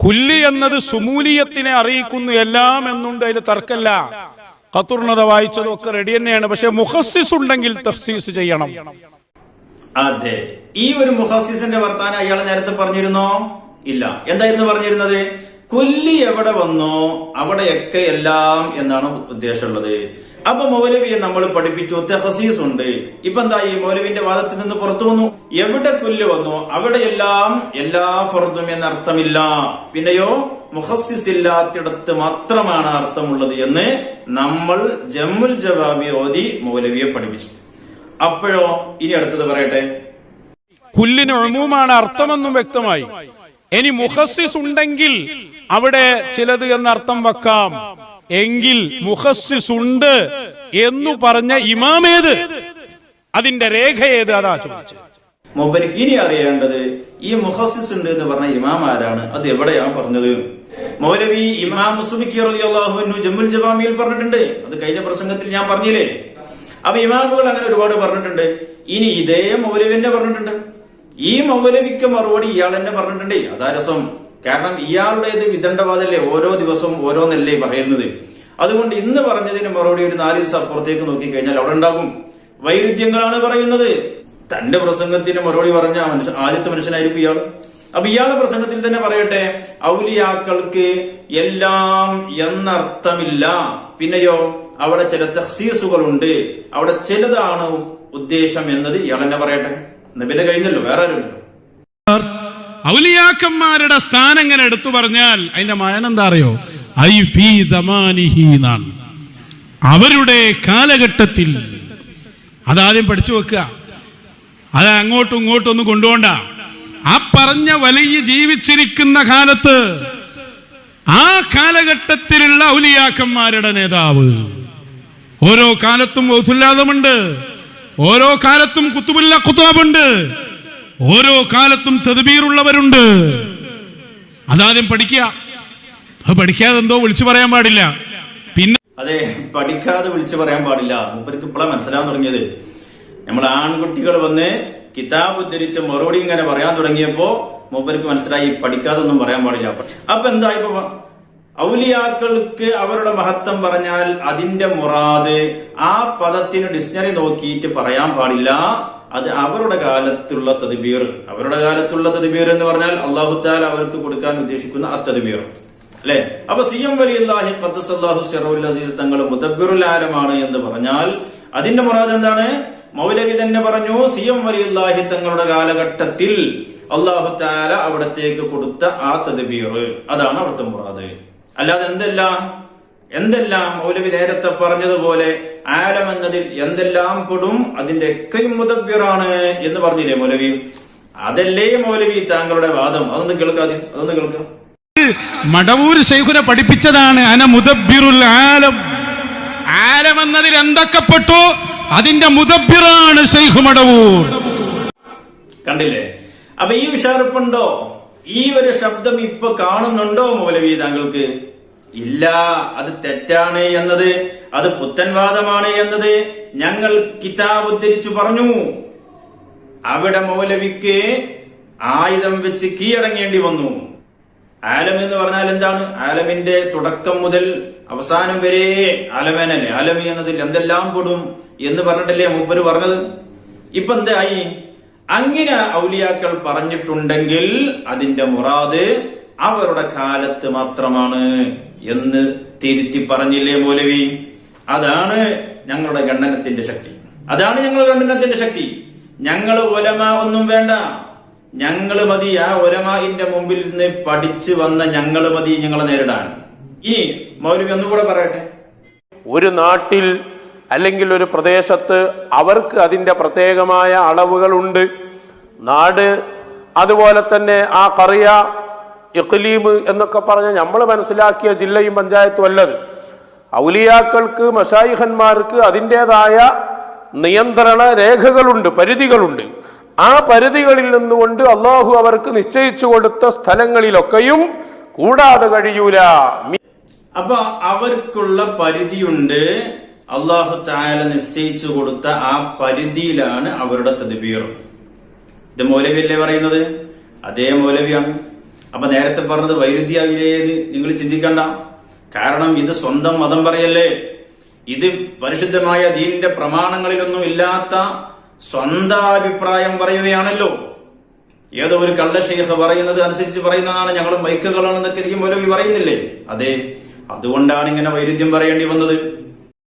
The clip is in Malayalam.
കുല്ലി എന്നത് സുമൂലിയത്തിനെ അറിയിക്കുന്നു എല്ലാം എന്നുണ്ട് അതിൽ തർക്കല്ല. ഖത്തുർണത വായിച്ചതൊക്കെ റെഡി തന്നെയാണ്. പക്ഷെ മുഹസ്സിസ് ഉണ്ടെങ്കിൽ തഫ്സീസ് ചെയ്യണം. അതെ. ഈ ഒരു മുഹസിസിന്റെ വർത്താനം അയാൾ നേരത്തെ പറഞ്ഞിരുന്നോ? ഇല്ല. എന്തായിരുന്നു പറഞ്ഞിരുന്നത്? കൊല്ലി എവിടെ വന്നോ അവിടെയൊക്കെ എല്ലാം എന്നാണ് ഉദ്ദേശമുള്ളത്. അപ്പൊ മൗലവിയെ നമ്മൾ പഠിപ്പിച്ചു. തെഹസീസ് ഉണ്ട്. ഇപ്പൊ എന്താ ഈ മൗലവിന്റെ വാദത്തിൽ നിന്ന് പുറത്തു വന്നു? എവിടെ കൊല്ല് വന്നു? അവിടെയെല്ലാം എല്ലാ ഫർദും എന്നർത്ഥമില്ല പിന്നെയോ മുഹസിസ് ഇല്ലാത്തിടത്ത് മാത്രമാണ് അർത്ഥമുള്ളത് എന്ന് നമ്മൾ ജമ്മുൽ ജവാബി ഓതി മൗലവിയെ പഠിപ്പിച്ചു. അപ്പോഴോ ഇനി അടുത്തത് പറയട്ടെ. കുല്ലിന് ഒഴുമുമാണ് അർത്ഥമെന്നും വ്യക്തമായി. ഇനി മുഹസ്സിസ് ഉണ്ടെങ്കിൽ അവിടെ ചിലത് എന്ന അർത്ഥം വെക്കാം. എങ്കിൽ മുഹസ്സിസ് ഉണ്ട് എന്നു പറഞ്ഞ ഇമാമേത്? അതിന്റെ രേഖ ഏത്? അതാ ചോദിച്ചത്. മൊബൈൽ ഇനി അറിയേണ്ടത് ഈ മുഹസിസ് ഉണ്ട് എന്ന് പറഞ്ഞ ഇമാം ആരാണ്? അത് എവിടെയാണ് പറഞ്ഞത്? മൗലവി ഇമാം ജമ്മുൽ ജവാമിയിൽ പറഞ്ഞിട്ടുണ്ട്. അത് കഴിഞ്ഞ പ്രസംഗത്തിൽ ഞാൻ പറഞ്ഞില്ലേ? അപ്പൊ ഇമാമുകൾ അങ്ങനെ ഒരുപാട് പറഞ്ഞിട്ടുണ്ട്. ഇനി ഇതേ മൗലവി തന്നെ പറഞ്ഞിട്ടുണ്ട്. ഈ മൗലവിക്ക് മറുപടി ഇയാൾ തന്നെ പറഞ്ഞിട്ടുണ്ട്. അതാ രസം. കാരണം ഇയാളുടേത് വിദണ്ഡവാദല്ലേ ഓരോ ദിവസവും ഓരോന്നല്ലേ പറയുന്നത്? അതുകൊണ്ട് ഇന്ന് പറഞ്ഞതിന് മറുപടി ഒരു നാല് ദിവസം അപ്പുറത്തേക്ക് നോക്കി കഴിഞ്ഞാൽ അവിടെ ഉണ്ടാകും. വൈരുദ്ധ്യങ്ങളാണ് പറയുന്നത്. തന്റെ പ്രസംഗത്തിന് മറുപടി പറഞ്ഞ മനുഷ്യ ആദ്യത്തെ മനുഷ്യനായിരിക്കും ഇയാൾ. അപ്പൊ ഇയാളുടെ പ്രസംഗത്തിൽ തന്നെ പറയട്ടെ ഔലിയാക്കൾക്ക് എല്ലാം എന്നർത്ഥമില്ല. പിന്നെയോ അവിടെ ചില തഹസീസുകളുണ്ട്. അവിടെ ചിലതാണ് ഉദ്ദേശം എന്നത് ഇയാൾ തന്നെ പറയട്ടെ. എന്നാ പിന്നെ കഴിഞ്ഞല്ലോ വേറെ ആരുമില്ലല്ലോ ഔലിയാക്കന്മാരുടെ സ്ഥാനം എങ്ങനെ എടുത്തു പറഞ്ഞാൽ അതിന്റെ മയനം എന്താ അറിയോ? ഐ ഫീ എന്നാണ്. അവരുടെ കാലഘട്ടത്തിൽ അതാദ്യം പഠിച്ചു വെക്കുക. അത് അങ്ങോട്ടും ഇങ്ങോട്ടും ഒന്നും കൊണ്ടുപോണ്ട ആ പറഞ്ഞ വലിയ ജീവിച്ചിരിക്കുന്ന കാലത്ത് ആ കാലഘട്ടത്തിലുള്ള ഔലിയാക്കന്മാരുടെ നേതാവ്. ഓരോ കാലത്തും ഔസുല്ലാദമുണ്ട് ഓരോ കാലത്തും കുത്തുബുല്ല കുത്താബുണ്ട് ഓരോ കാലത്തും തെതുബീറുള്ളവരുണ്ട് അതാദ്യം പഠിക്കുക. അത് പഠിക്കാതെ എന്തോ വിളിച്ചു പറയാൻ പാടില്ല. പിന്നെ അതെ പഠിക്കാതെ വിളിച്ചു പറയാൻ പാടില്ല. മൂപ്പർക്ക് ഇപ്പോഴാണ് മനസ്സിലാവാൻ തുടങ്ങിയത്. നമ്മൾ ആൺകുട്ടികൾ വന്ന് കിതാബ് ഉദ്ധരിച്ച് മറുപടി ഇങ്ങനെ പറയാൻ തുടങ്ങിയപ്പോ മൂപ്പർക്ക് മനസ്സിലായി പഠിക്കാതെ ഒന്നും പറയാൻ പാടില്ല. അപ്പൊ എന്താ ഇപ്പൊ ഔലിയാക്കൾക്ക് അവരുടെ മഹത്വം പറഞ്ഞാൽ അതിന്റെ മുറാദ് ആ പദത്തിന് ഡിക്ഷണറി നോക്കിയിട്ട് പറയാൻ പാടില്ല. അത് അവരുടെ കാലത്തുള്ള തദ്ബീർ. അവരുടെ കാലത്തുള്ള തദ്ബീർ എന്ന് പറഞ്ഞാൽ അള്ളാഹുത്താൽ അവർക്ക് കൊടുക്കാൻ ഉദ്ദേശിക്കുന്ന ആ തദ്ബീർ അല്ലെ? അപ്പൊ സി എം വലി അള്ളാഹി ഖദ്ദസല്ലാഹു സിറവുൽ അസീസ് തങ്ങൾ മുദബ്ബിറുൽ ആലമാണ് എന്ന് പറഞ്ഞാൽ അതിന്റെ മുറാദ് എന്താണ്? മൗലവി തന്നെ പറഞ്ഞു സി എം വലി അള്ളാഹി തങ്ങളുടെ കാലഘട്ടത്തിൽ അള്ളാഹു താല അവിടത്തേക്ക് കൊടുത്ത ആ തദ്ബീർ. അതാണ് അവിടുത്തെ മുറാദ്. അല്ലാതെ എന്തെല്ലാം? എന്തെല്ലാം മൗലവി നേരത്തെ പറഞ്ഞതുപോലെ ആലം എന്നതിൽ എന്തെല്ലാം പെടും അതിന്റെ എക്കയും മുതബ്യറാണ് എന്ന് പറഞ്ഞില്ലേ മൗലവി? അതല്ലേ മൗലവി താങ്കളുടെ വാദം? അതൊന്ന് കേൾക്കാതെ അതൊന്ന് കേൾക്കാം. മടവൂർ ശൈഖുനെ പഠിപ്പിച്ചതാണ് അന ആലം ആലം. എന്നതിൽ എന്തൊക്കെ പെട്ടു? അതിന്റെ മുദബ്ബിറാണ് ശൈഖു മടവൂർ. കണ്ടില്ലേ? അപ്പൊ ഈ ഉഷാറിപ്പുണ്ടോ? ഈ ഒരു ശബ്ദം ഇപ്പൊ കാണുന്നുണ്ടോ മൗലവി താങ്കൾക്ക്? ഇല്ല അത് തെറ്റാണ് എന്നത് അത് പുത്തൻവാദമാണ് എന്നത് ഞങ്ങൾ കിതാബ് ഉദ്ധരിച്ചു പറഞ്ഞു. അവിടെ മൗലവിക്ക് ആയുധം വെച്ച് കീഴടങ്ങേണ്ടി വന്നു. ആലം എന്ന് പറഞ്ഞാൽ എന്താണ്? ആലമിന്റെ തുടക്കം മുതൽ അവസാനം വരെ ആലമേനല്ലേ ആലമി എന്നതിൽ എന്തെല്ലാം പെടും എന്ന് പറഞ്ഞിട്ടല്ലേ മൂപ്പര് പറഞ്ഞത്? ഇപ്പൊ എന്തായി? അങ്ങനെ ഔലിയാക്കൾ പറഞ്ഞിട്ടുണ്ടെങ്കിൽ അതിന്റെ മുറാദ് അവരുടെ കാലത്ത് മാത്രമാണ് എന്ന് തിരുത്തി പറഞ്ഞില്ലേ മൗലവി? അതാണ് ഞങ്ങളുടെ ഖണ്ഡനത്തിന്റെ ശക്തി. അതാണ് ഞങ്ങളുടെ ഖണ്ഡനത്തിന്റെ ശക്തി. ഞങ്ങൾ ഒലമ ഒന്നും വേണ്ട. ഞങ്ങൾ മതി. ആ ഒലമാന്റെ മുമ്പിൽ നിന്ന് പഠിച്ചു വന്ന ഞങ്ങൾ മതി ഞങ്ങളെ നേരിടാൻ. ഈ മൗലവി ഒന്നുകൂടെ പറയട്ടെ. ഒരു നാട്ടിൽ അല്ലെങ്കിൽ ഒരു പ്രദേശത്ത് അവർക്ക് അതിന്റെ പ്രത്യേകമായ അളവുകളുണ്ട് നാട് അതുപോലെ തന്നെ ആ കറിയ ഇഖ്ലീം എന്നൊക്കെ പറഞ്ഞ് നമ്മൾ മനസ്സിലാക്കിയ ജില്ലയും പഞ്ചായത്തും അല്ലത്. ഔലിയാക്കൾക്ക് മഷായിഹന്മാർക്ക് അതിന്റെതായ നിയന്ത്രണ രേഖകളുണ്ട് പരിധികളുണ്ട്. ആ പരിധികളിൽ നിന്നുകൊണ്ട് അള്ളാഹു അവർക്ക് നിശ്ചയിച്ചു കൊടുത്ത സ്ഥലങ്ങളിലൊക്കെയും കൂടാതെ കഴിയൂല. അപ്പൊ അവർക്കുള്ള പരിധിയുണ്ട്. അള്ളാഹു താല നിശ്ചയിച്ചു കൊടുത്ത ആ പരിധിയിലാണ് അവരുടെ തദ്ബീർ. ഇത് മൗലവിയല്ലേ പറയുന്നത്? അതേ മൗലവിയാണ്. അപ്പൊ നേരത്തെ പറഞ്ഞത് വൈരുദ്ധ്യാവില്ലേന്ന് നിങ്ങൾ ചിന്തിക്കണ്ട. കാരണം ഇത് സ്വന്തം മതം പറയല്ലേ? ഇത് പരിശുദ്ധമായ ദീനിന്റെ പ്രമാണങ്ങളിലൊന്നും ഇല്ലാത്ത സ്വന്തം അഭിപ്രായം പറയുകയാണല്ലോ. ഏതോ ഒരു കള്ളശേഖ പറയുന്നത് അനുസരിച്ച് പറയുന്നതാണ് ഞങ്ങൾ മൈക്കുകളാണെന്നൊക്കെ ഇരിക്കും പോലും പറയുന്നില്ലേ? അതെ അതുകൊണ്ടാണ് ഇങ്ങനെ വൈരുദ്ധ്യം പറയേണ്ടി വന്നത്.